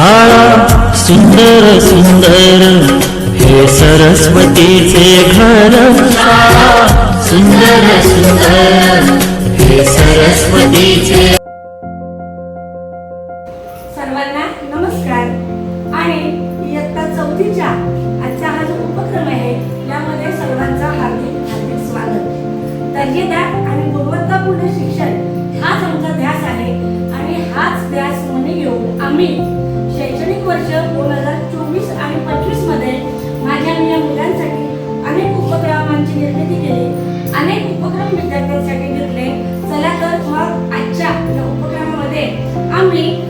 शाळा सुंदर सुंदर हे सरस्वतीचे घर शाळा. सुंदर सुंदर हे सरस्वतीचे सर्वांना नमस्कार. आणि इयत्ता चौथीच्या आजचा हा जो उपक्रम आहे यामध्ये सर्वांचा हार्दिक हार्दिक स्वागत. दर्जेदार आणि गुणवत्तापूर्ण शिक्षण अनेक उपक्रम विद्यार्थ्यांसाठी घेतले. चला तर मग आजच्या या उपक्रमामध्ये आम्ही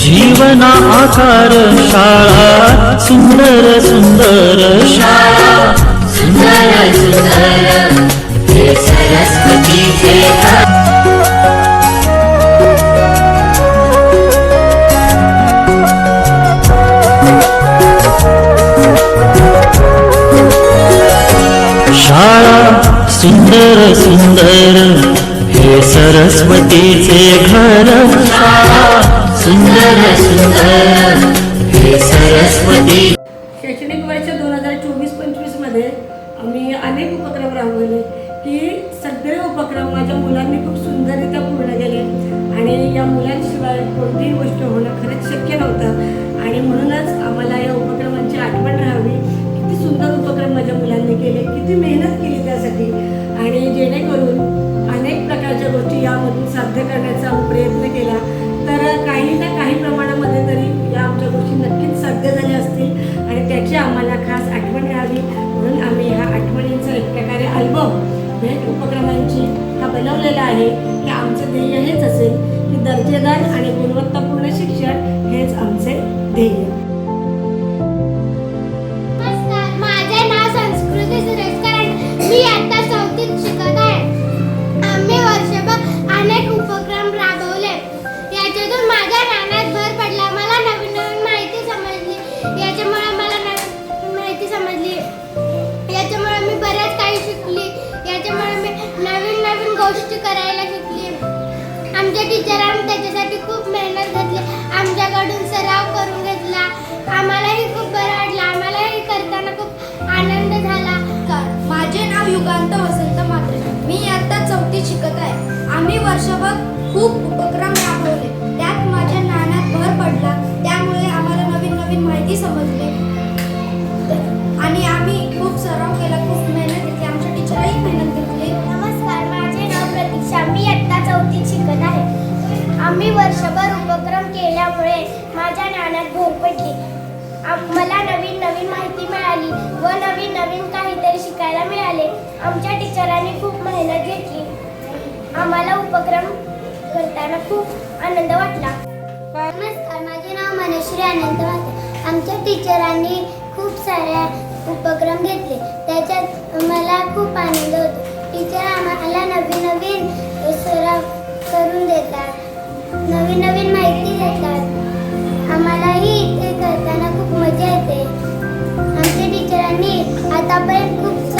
जीवना आकार शाळा सुंदर सुंदर शाळा सुंदर सुंदर हे सरस्वतीचे घर. शाळा सुंदर सुंदर हे सरस्वतीचे घर शाळा सुंदर सुंदर. हे सरस्वती. शैक्षणिक वर्ष दोन हजार चोवीस पंचवीसमध्ये आम्ही अनेक उपक्रम राबवले की सगळे उपक्रम माझ्या मुलांनी खूप सुंदररित्या पूर्ण केले. आणि या मुलांशिवाय कोणतीही गोष्ट होणं खरंच शक्य नव्हतं. आणि म्हणूनच आम्हाला या उपक्रमांची आठवण राहावी. किती सुंदर उपक्रम माझ्या मुलांनी केले किती मेहनत केली त्यासाठी. आणि जेणेकरून अनेक प्रकारच्या गोष्टी यामधून साध्य करण्याचा प्रयत्न केला. बनवलेलं आहे की आमचं ध्येय हेच असेल की दर्जेदार आणि गुणवत्तापूर्ण शिक्षण हेच आमचे ध्येय. आमच्या टीचरांनी त्याच्यासाठी खूप मेहनत घेतली. आमच्याकडून सराव करून घेतला. आम्हालाही खूप बरं वाटलं. आम्हालाही करताना खूप आनंद झाला. माझे नाव युगांत वसंत मात्रे मी आता चौथी शिकत आहे. आम्ही वर्षभर खूप उपक्रम राबवले. त्यात माझ्या ज्ञानात भर पडला. त्यामुळे आम्हाला नवीन नवीन माहिती समजली. वर्षभर उपक्रम केल्यामुळे माझ्या ज्ञानात भर पडली. मला नवीन नवीन माहिती मिळाली व नवीन नवीन काहीतरी शिकायला मिळाले. आमच्या टीचरांनी खूप मेहनत घेतली. आम्हाला उपक्रम करताना खूप आनंद वाटला. नमस्कार माझे नाव मनश्री आनंद वाटे आमच्या टीचरांनी खूप साऱ्या उपक्रम घेतले. त्याच्यात मला खूप आनंद Tá também